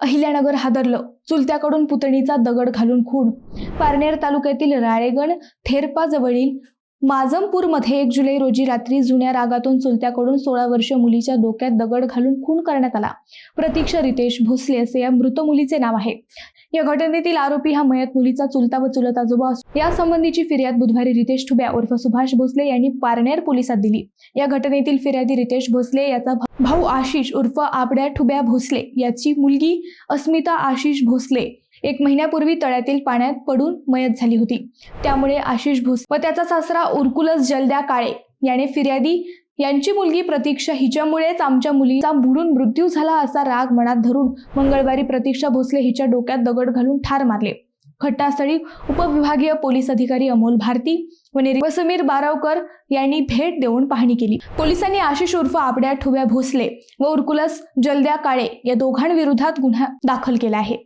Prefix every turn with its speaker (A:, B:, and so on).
A: अहिल्यानगर हादरलं. चुलत्याकडून पुतणीचा दगड घालून खून. पारनेर तालुक्यातील राळेगण थेरपाजवळील माजमपूरमध्ये एक जुलै रोजी रात्री जुन्या रागातून चुलत्याकडून सोळा वर्ष मुलीच्या डोक्यात दगड घालून खून करण्यात आला. प्रतीक्षा रितेश भोसले असे या मृत मुलीचे नाव आहे. या घटनेतील आरोपी हा मयत मुलीचा चुलता व चुलत आजोबा असून या संबंधीची फिर्याद बुधवारी रितेश ठुब्या उर्फ सुभाष भोसले यांनी पारनेर पोलिसात दिली. या घटनेतील फिर्यादी रितेश भोसले याचा भाऊ आशिष उर्फ आबड्या ठुब्या भोसले याची मुलगी अस्मिता आशिष भोसले एक महिन्यापूर्वी तळ्यातील पाण्यात पडून मयत झाली होती. त्यामुळे आशिष भोसले व त्याचा सासरा उर्कुलस जलद्या काळे याने फिर्यादी यांची मुलगी प्रतीक्षा हिच्यामुळेच आमच्या मुलीचा बुडून मृत्यू झाला असा राग मनात धरून मंगळवारी प्रतीक्षा भोसले हिच्या डोक्यात दगड घालून ठार मारले. घटनास्थळी उपविभागीय पोलीस अधिकारी अमोल भारती व समीर बारावकर यांनी भेट देऊन पाहणी केली. पोलिसांनी आशिष उर्फ आपड्या ठुव्या भोसले व उर्कुलस जलद्या काळे या दोघांविरोधात गुन्हा दाखल केला आहे.